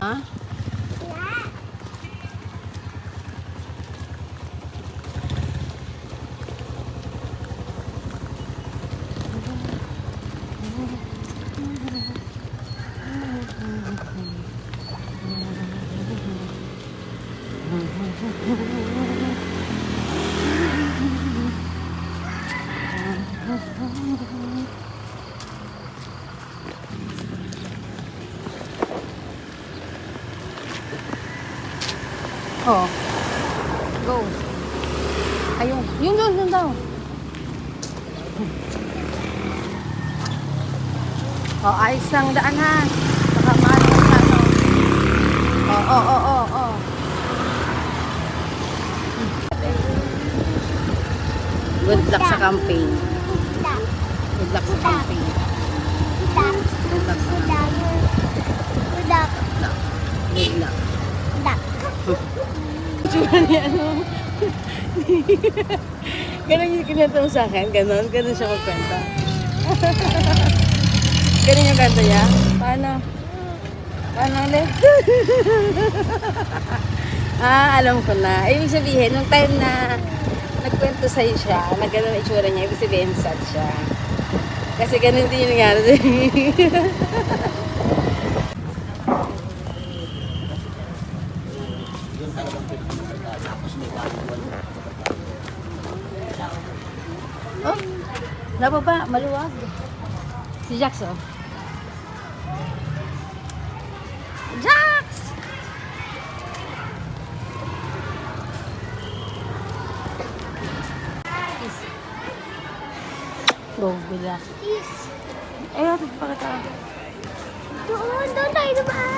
Ha? Oh. Go. Ayun. Yun, yun, yun daw. Oh, ayos lang daan ha. Baka mahal mo sa ano. Oh, oh, oh, oh, oh. Good luck sa campaign. Good luck sa campaign. Good luck sa campaign. Good luck. Tsura niya, ano? Ganon yung kinento mo sa akin? Ganon? Ganon siya magkwenta? Ganon yung kwento niya? Paano? Paano ulit? ah, alam ko na. Ibig sabihin, nung time na nagkwento sa'yo siya, na ganon ang itsura niya, ibig sabihin sad siya. Kasi ganon din yung nangyari Oh, nababa, maluwag. Si Jax, oh. Jax! Go, good luck. Eh, hatid pa kita. Doon, doon tayo dumaan.